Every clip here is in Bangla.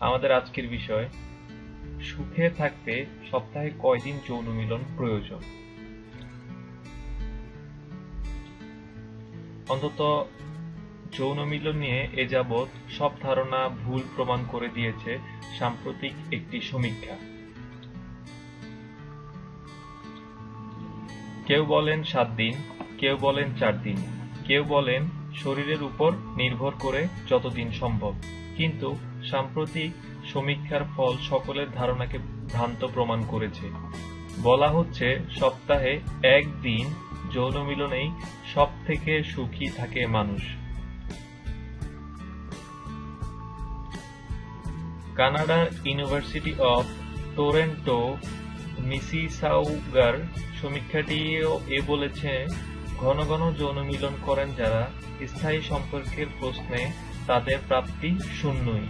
আমাদের আজকের বিষয়, সুখে থাকতে সপ্তাহে কয়দিন যৌন মিলন প্রয়োজন? অন্তত যৌন মিলন নিয়ে এ যাবৎ সব ধারণা ভুল প্রমাণ করে দিয়েছে সাম্প্রতিক একটি সমীক্ষা। কেউ বলেন সাত দিন, কেউ বলেন চার দিন, কেউ বলেন শরীরের উপর নির্ভর করে যতদিন সম্ভব। কিন্তু সাম্প্রতিক সমীক্ষার ফল সকলের ধারণাকে ভ্রান্ত প্রমাণ করেছে। বলা হচ্ছে, সপ্তাহে একদিন যৌন মিলনেই সব থেকে সুখী থাকে মানুষ। কানাডার ইউনিভার্সিটি অফ টোরেন্টো, মিসিসাউগার সমীক্ষাটিও এ বলেছে, ঘন ঘন যৌন মিলন করেন যারা স্থায়ী সম্পর্কের প্রশ্নে তাদের প্রাপ্তি শূন্যই।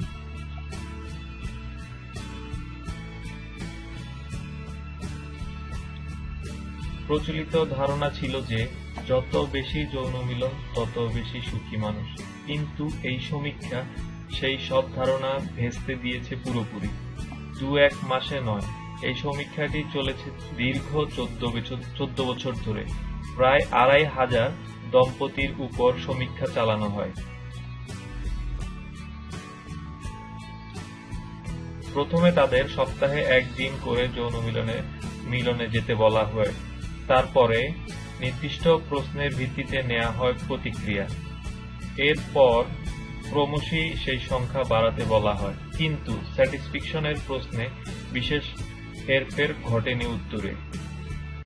প্রচলিত ধারণা ছিল যে, যত বেশি যৌন মিলন, তত বেশি সুখী মানুষ। কিন্তু এই সমীক্ষা সেই সব ধারণা ভেস্তে দিয়েছে পুরোপুরি। দু এক মাসে নয়, এই সমীক্ষাটি চলেছে দীর্ঘ চোদ্দ বছর চোদ্দ বছর ধরে। প্রায় আড়াই হাজার দম্পতির উপর সমীক্ষা চালানো হয়। প্রথমে তাদের সপ্তাহে একদিন করে যৌন মিলনে মিলনে যেতে বলা হয়। তারপরে নির্দিষ্ট প্রশ্নের ভিত্তিতে নেওয়া হয় প্রতিক্রিয়া। এরপর ক্রমশই সেই সংখ্যা বাড়াতে বলা হয়। কিন্তু স্যাটিসফিকশনের প্রশ্নে বিশেষ হেরফের ঘটেনি উত্তরে।